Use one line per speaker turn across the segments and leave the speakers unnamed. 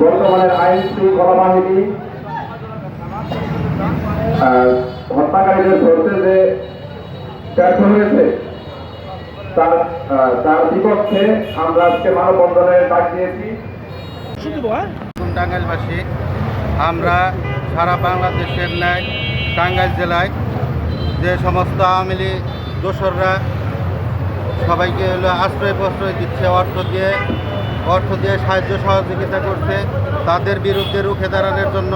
বর্তমানের আইন শৃঙ্খলা বাহিনী হত্যাকারীদের ধরতে যে ব্যর্থ হয়েছে, তার তার বিপক্ষে আমরা আজকে মানববন্ধনের ডাক দিয়েছি।
টাঙ্গাইলবাসী, আমরা সারা বাংলাদেশের ন্যায় টাঙ্গাইল জেলায় যে সমস্ত আওয়ামী লীগ দোসররা সবাইকে হলো আশ্রয় প্রশ্রয় দিচ্ছে, অর্থ দিয়ে অর্থ দিয়ে সাহায্য সহযোগিতা করছে, তাদের বিরুদ্ধে রুখে দাঁড়ানোর জন্য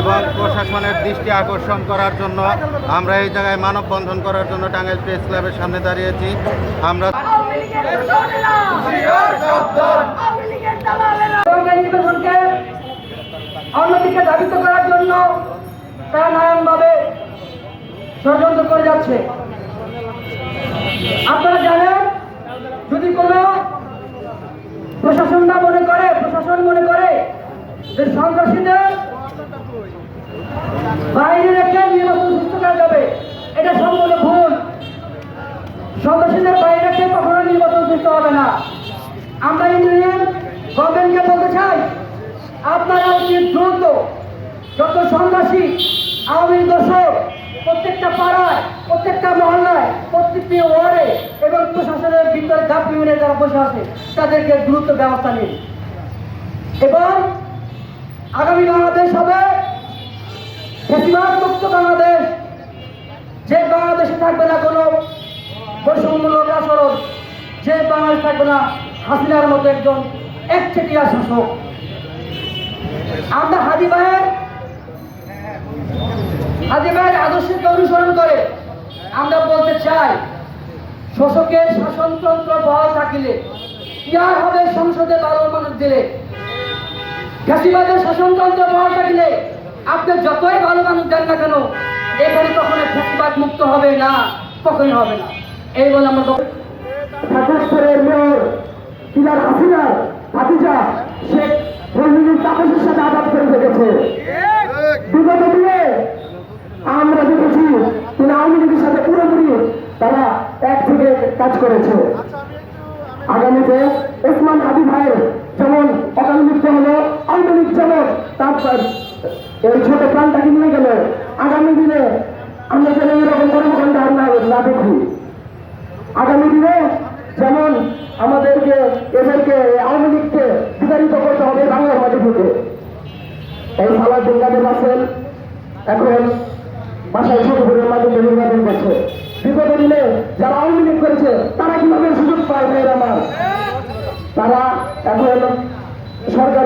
এবং প্রশাসনের দৃষ্টি আকর্ষণ করার জন্য আমরা এই জায়গায় মানববন্ধন করার জন্য টাঙ্গাইল প্রেস ক্লাবের সামনে দাঁড়িয়েছি। আমরা
ষড়যন্ত্র করে যাচ্ছে আপনারা জানেন যদি কোনো প্রশাসনরা মনে করে প্রশাসন মনে করে সন্ত্রাসীদের বাইরে রেখে নির্বাচন সুস্থ করা যাবে, এটা সম্পূর্ণ ভুল। সন্ত্রাসীদের বাইরে রেখে কখনো নির্বাচন হবে না। আমরা ইন্ডিয়ান গভর্নমেন্টকে বলতে চাই, আপনারা অতি দ্রুত যত সন্ত্রাসী, আওয়ামী দর্শক, প্রত্যেকটা পাড়ায়, প্রত্যেকটা মহল্লায়, প্রত্যেকটি ওয়ার্ডে এবং প্রশাসনের ভিতরে গাপ ইউনিয়নে বসে আছে, তাদেরকে দ্রুত ব্যবস্থা নিন। এবং আগামী বাংলাদেশ হবে বেশিরভাগ মুক্ত বাংলাদেশ। যে বাংলাদেশে থাকবে না কোনো বৈষম্যমূলক আচরণ, যে বাংলাদেশ থাকবে না হাসিনার মতো একজন একচেটিয়া শাসক। আমরা হাজি ভাইয়ের হাজি ভাইয়ের আদর্শকে অনুসরণ করে আমরা বলতে চাই, শোষকের শাসনতন্ত্র বহাল থাকিলে, ইয়ার হবে সংসদে ভালো মানুষ দিলে। ঘাসিবাদের শাসনতন্ত্র বহাল থাকিলে আপনি যতই ভালো মানুষ দেন না কেন, এখানে কখনো ফেসিবাদ মুক্ত হবে না, কখনোই হবে না। এই বলে আমরা
মেয়র কিলার হাসিনার ভাতিজা শেখ সাথে আঘাত করে বিগত দিনে আমরা দেখেছি তিনি আওয়ামী লীগের সাথে পুরোপুরি তারা এক থেকে কাজ করেছে। আগামীতে ওসমান হাবি ভাইয়ের যেমন অকাল মৃত্যু হলো আওয়ামী লীগ যেমন তার এই ছোট প্রাণটাকে নিয়ে গেল? আগামী দিনে আমরা যেন এরকম কর্মকাণ্ড আর না দেখি। আগামী দিনে যেমন আমাদেরকে এদেরকে আওয়ামী লীগকে বিতাড়িত করতে হবে বাংলার মাটি থেকে। এই সালাউদ্দিন কাদের আছেন এখন বাসায় ছোটপুরের মাধ্যমে নির্বাচন করছে। বিগত দিনে যারা আওয়ামী লীগ করেছে, তারা কীভাবে সুযোগ পায় আমার? তারা এখন সরকারের অনেক